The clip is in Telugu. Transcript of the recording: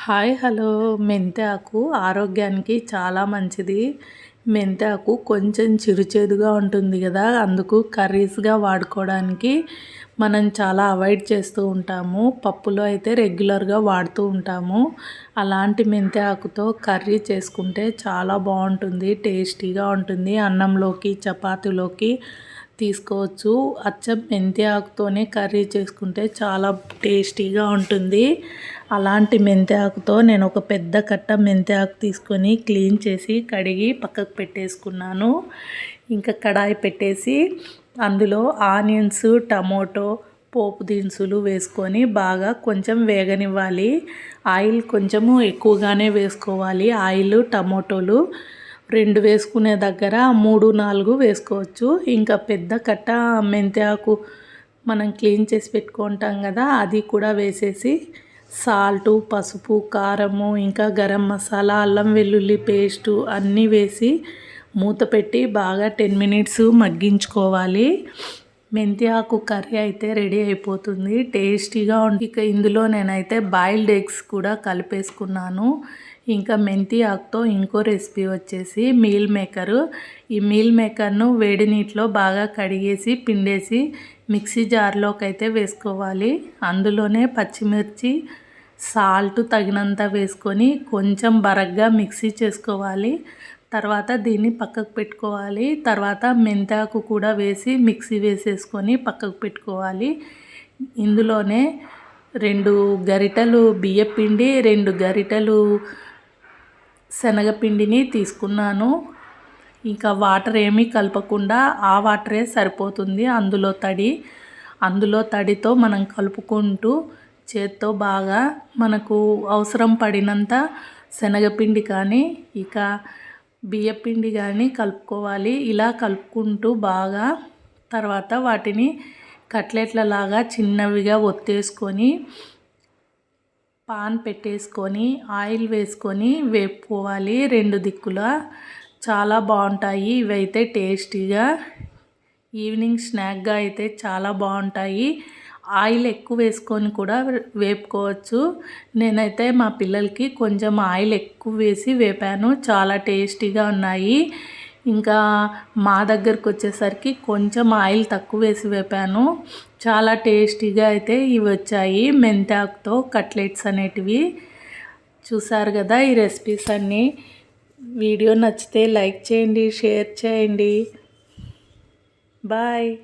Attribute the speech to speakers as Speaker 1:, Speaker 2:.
Speaker 1: Hi hello. మెంతాకు ఆరోగ్యానికి చాలా మంచిది. మెంతాకు కొంచెం చిరుచేదుగా ఉంటుంది కదా అందుకు కర్రీస్గా వాడుకోవడానికి మనం చాలా అవాయిడ్ చేస్తూ ఉంటాము. పప్పులో అయితే రెగ్యులర్గా వాడుతూ ఉంటాము. అలాంటి మెంతి ఆకుతో కర్రీ చేసుకుంటే చాలా బాగుంటుంది టేస్టీగా ఉంటుంది. అన్నంలోకి చపాతీలోకి తీసుకోవచ్చు. అచ్చం మెంతి ఆకుతోనే కర్రీ చేసుకుంటే చాలా టేస్టీగా ఉంటుంది. అలాంటి మెంతి ఆకుతో నేను ఒక పెద్ద కట్ట మెంతి ఆకు తీసుకొని క్లీన్ చేసి కడిగి పక్కకు పెట్టేసుకున్నాను. ఇంకా కడాయి పెట్టేసి అందులో ఆనియన్స్ టమోటో పోపు దినుసులు వేసుకొని బాగా కొంచెం వేగనివ్వాలి. ఆయిల్ కొంచెము ఎక్కువగానే వేసుకోవాలి. ఆయిల్ టమోటోలు రెండు వేసుకునే దగ్గర మూడు నాలుగు వేసుకోవచ్చు. ఇంకా పెద్ద కట్ట మెంతి ఆకు మనం క్లీన్ చేసి పెట్టుకుంటాం కదా అది కూడా వేసేసి సాల్టు పసుపు కారము ఇంకా గరం మసాలా అల్లం వెల్లుల్లి పేస్టు అన్నీ వేసి మూత పెట్టి బాగా టెన్ మినిట్స్ మగ్గించుకోవాలి. మెంతి ఆకు కర్రీ అయితే రెడీ అయిపోతుంది. టేస్టీగా ఉంది ఇక ఇందులో నేనైతే బాయిల్డ్ ఎగ్స్ కూడా కలిపేసుకున్నాను. ఇంకా మెంతి ఆకుతో ఇంకో రెసిపీ వచ్చేసి మీల్ మేకరు. ఈ మీల్ మేకర్ను వేడి నీటిలో బాగా కడిగేసి పిండేసి మిక్సీ జార్లోకి అయితే వేసుకోవాలి. అందులోనే పచ్చిమిర్చి సాల్ట్ తగినంత వేసుకొని కొంచెం బరగ్గా మిక్సీ చేసుకోవాలి. తర్వాత దీన్ని పక్కకు పెట్టుకోవాలి. తర్వాత మెంతాకు కూడా వేసి మిక్సీ వేసేసుకొని పక్కకు పెట్టుకోవాలి. ఇందులోనే రెండు గరిటలు బియ్యపిండి రెండు గరిటలు శనగపిండిని తీసుకున్నాను. ఇంకా వాటర్ ఏమీ కలపకుండా ఆ వాటరే సరిపోతుంది అందులో తడి. అందులో తడితో మనం కలుపుకుంటూ చేత్తో బాగా మనకు అవసరం పడినంత శనగపిండి కానీ ఇక బియ్యపిండి కానీ కలుపుకోవాలి. ఇలా కలుపుకుంటూ బాగా తర్వాత వాటిని కట్లెట్లలాగా చిన్నవిగా ఒత్తేసుకొని పాన్ పెట్టేసుకొని ఆయిల్ వేసుకొని వేపుకోవాలి. రెండు దిక్కులా. చాలా బాగుంటాయి. ఇవైతే టేస్టీగా. ఈవినింగ్ స్నాక్గా అయితే చాలా బాగుంటాయి. ఆయిల్ ఎక్కువ వేసుకొని కూడా వేపుకోవచ్చు. నేనైతే మా పిల్లలకి కొంచెం ఆయిల్ ఎక్కువ వేసి వేపాను. చాలా టేస్టీగా ఉన్నాయి. ఇంకా మా దగ్గరకు వచ్చేసరికి కొంచెం ఆయిల్ తక్కువ వేసి వేపాను. చాలా టేస్టీగా అయితే ఇవి వచ్చాయి. మెంతాకుతో కట్లెట్స్ అనేటివి. చూసారు కదా ఈ రెసిపీస్ అన్నీ. వీడియో నచ్చితే లైక్ చేయండి షేర్ చేయండి. బాయ్.